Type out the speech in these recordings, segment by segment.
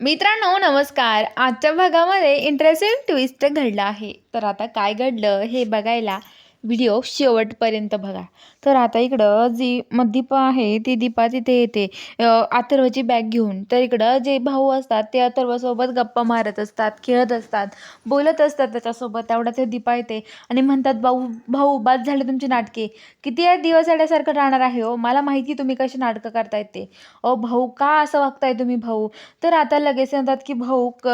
मित्रांनो नमस्कार. आजच्या भागामध्ये इंटरेस्टिंग ट्विस्ट घडलं आहे. तर आता काय घडलं हे बघायला व्हिडिओ शेवटपर्यंत बघा. तर आता इकडं जी मग दीपा आहे ती दीपा तिथे येते. अथर्वची बॅग घेऊन. तर इकडं जे भाऊ असतात ते अथर्वसोबत गप्पा मारत असतात खेळत असतात बोलत असतात त्याच्यासोबत. तेवढा ते दीपा येते आणि म्हणतात भाऊ भाऊ बाद झाले तुमची नाटके. किती आहे दिवस आल्यासारखं राहणार आहे हो? मला माहिती तुम्ही कशी नाटकं करतायत ते. ओ भाऊ का असं वागताय तुम्ही भाऊ? तर आता लगेच म्हणतात की भाऊ क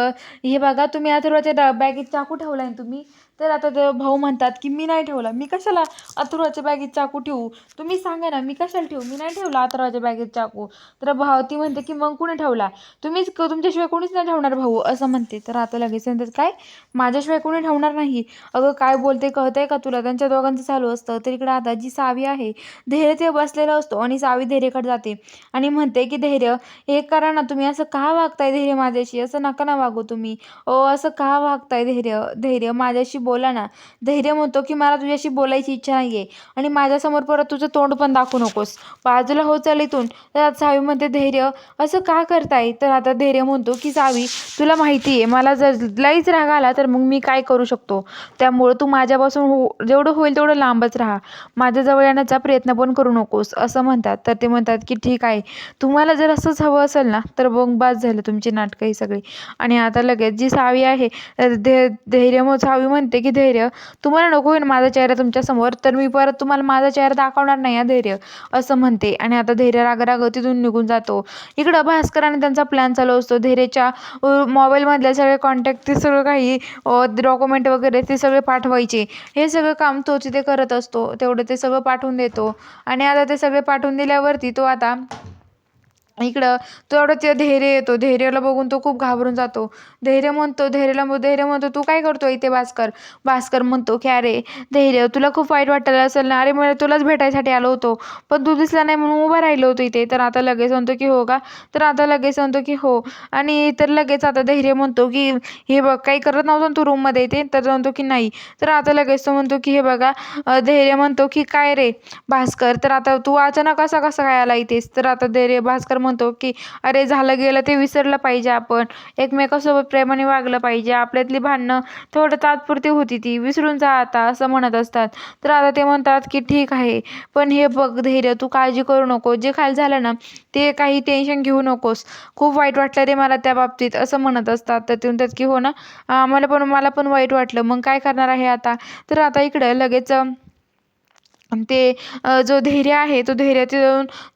हे बघा तुम्ही अथर्वाच्या बॅगेत चाकू ठेवलाय आहे तुम्ही? तर आता ते भाऊ म्हणतात की मी नाही ठेवला. मी कशाला अथर्वाच्या बॅगेत चाकू ठेवू? तुम्ही सांगा ना मी कशाला ठेवू? मी नाही ठेवला अथर्वाच्या बॅगेत चाकू. तर भाऊ ती म्हणते की मग कुणी ठेवला? तुम्हीच क- तुमच्याशिवाय कोणीच नाही ठेवणार भाऊ असं म्हणते. तर आता लगेच म्हणतात काय? माझ्याशिवाय कोणी ठेवणार नाही. अगं काय बोलते कळतंय का तुला? त्यांच्या दोघांचं चालू असतं. तर इकडं आता जी सावी आहे धैर्य ते बसलेला असतो आणि सावी धैर्यकडे जाते आणि म्हणते की धैर्य हे करा ना तुम्ही. असं का वागताय धैर्य माझ्याशी? असं नका ना वागू तुम्ही. ओ असं का वागताय धैर्य? धैर्य माझ्याशी बोला बोला ना. धैर्य म्हणतो की मला तुझ्याशी बोलायची इच्छा नाही आहे आणि माझ्यासमोर परत तुझं तोंड पण दाखवू नकोस. बाजूला हो चल इथून तर सावी म्हणते धैर्य असं का करताय? तर आता धैर्य म्हणतो की सावी तुला माहिती आहे मला जर लईच राग आला तर मग मी काय करू शकतो? त्यामुळं तू माझ्यापासून हो जेवढं होईल तेवढं लांबच राहा. माझ्याजवळ येण्याचा प्रयत्न पण करू नकोस असं म्हणतात. तर ते म्हणतात की ठीक आहे. तुम्हाला जर असंच हवं असेल ना तर मग बास झालं तुमची नाटकं ही सगळी. आणि आता लगेच जी सावी आहे धै धैर्य मग सावी म्हणते की धैर्य तुम्हाला नको होईल माझा चेहरा तुमच्यासमोर तर मी परत तुम्हाला माझा चेहरा दाखवणार नाही हा धैर्य असं म्हणते. आणि आता धैर्य रागराग तिथून निघून जातो. इकडं भास्कर आणि त्यांचा प्लॅन चालू असतो. धैर्यच्या मोबाईलमधल्या सगळे कॉन्टॅक्ट ते सगळं काही डॉक्युमेंट वगैरे ते सगळे पाठवायचे. हे सगळं काम तो तिथे करत असतो. तेवढं ते सगळं पाठवून देतो. आणि आता ते सगळे पाठवून दिल्यावरती तो आता इकडं तेवढं ते धैर्य येतो. धैर्याला बघून तो खूप घाबरून जातो. धैर्य म्हणतो धैर्याला धैर्य म्हणतो तू काय करतो इथे भास्कर भास्कर म्हणतो की अरे धैर्य तुला खूप वाईट वाटलं असेल ना? अरे मला तुलाच भेटायसाठी आलो होतो. पण तू दिसला नाही म्हणून उभा राहिलो होतो इथे. तर आता लगेच म्हणतो की हो का? तर आता लगेच म्हणतो की हो. आणि तर लगेच आता धैर्य म्हणतो की हे बघ काही करत नव्हतं तू रूममध्ये येते तर म्हणतो की नाही. तर आता लगेच तो म्हणतो की हे बघा धैर्य म्हणतो की काय रे भास्कर? तर आता तू अचानक असा कसा काय आला इथेच तर आता धैर्य भास्कर म्हणतो की अरे झालं गेलं ते विसरलं पाहिजे आपण. एकमेकासोबत प्रेमाने वागलं पाहिजे. आपल्यातली भांडणं थोडं तात्पुरती होती ती. विसरून जा आता असं म्हणत असतात. तर आता ते म्हणतात की ठीक आहे. पण हे बघ धैर्य तू काळजी करू नको जे खाल झालं ना ते काही टेन्शन घेऊ नकोस. खूप वाईट वाटलं रे मला त्या बाबतीत असं म्हणत असतात. तर ते म्हणतात की हो ना. मला पण मला पण वाईट वाटलं. मग काय करणार आहे आता? तर आता इकडं लगेच ते जो धैर्य आहे तो धैर्य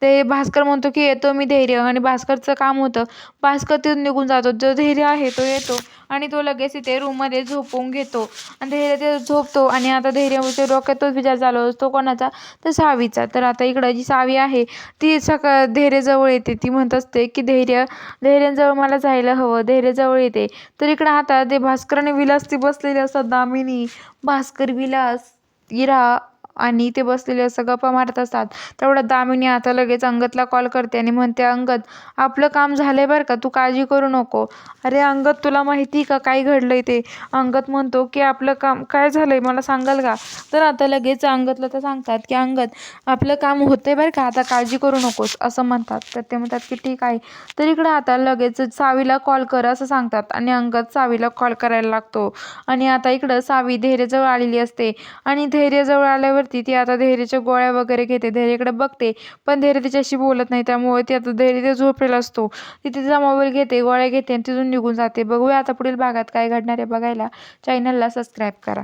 ते भास्कर म्हणतो की येतो मी धैर्य. आणि भास्करचं काम होतं भास्कर तिथून निघून जातो. जो धैर्य आहे तो येतो. आणि तो लगेच इथे रूममध्ये झोपून घेतो. आणि धैर्य ते झोपतो. आणि आता धैर्य डोक्यात तोच विचार चालू असतो. कोणाचा? तर सावीचा तर आता इकडं जी सावी आहे ती सकाळ धैर्यजवळ येते. ती म्हणत असते की धैर्य धैर्याजवळ मला जायला हवं. धैर्यजवळ येते. तर इकडं आता ते भास्कर आणि विलास ती बसलेली असतात दामिनी. भास्कर विलास इरा आणि ते बसलेले असं गप्पा मारत असतात. तेवढ्यात दामिनी आता लगेच अंगदला कॉल करते आणि म्हणते अंगद आपलं काम झालंय बरं का तू काळजी करू नको. अरे अंगद तुला माहिती का काय घडलंय ते? अंगद म्हणतो की आपलं काम काय झालंय मला सांगाल का? तर आता लगेच अंगदला तर सांगतात की अंगद आपलं काम होतंय बरं का आता काळजी करू नकोस असं म्हणतात. तर ते म्हणतात की ठीक आहे. तर इकडं आता लगेच सावीला कॉल कर असं सांगतात आणि अंगद सावीला कॉल करायला लागतो. आणि आता इकडं सावी धैर्यजवळ आलेली असते. आणि धैर्यजवळ आल्यावर आल्यावरती ती आता धैर्याच्या गोळ्या वगैरे घेते धैर्यकडे बघते पण धैर्य तिच्याशी बोलत नाही त्यामुळे ती आता धैर्य ते झोपलेला असतो. ती तिचा मोबाईल घेते गोळ्या घेते आणि तिथून निघून जाते. बघूया आता पुढील भागात काय घडणार आहे बघायला. चॅनलला सबस्क्राईब करा.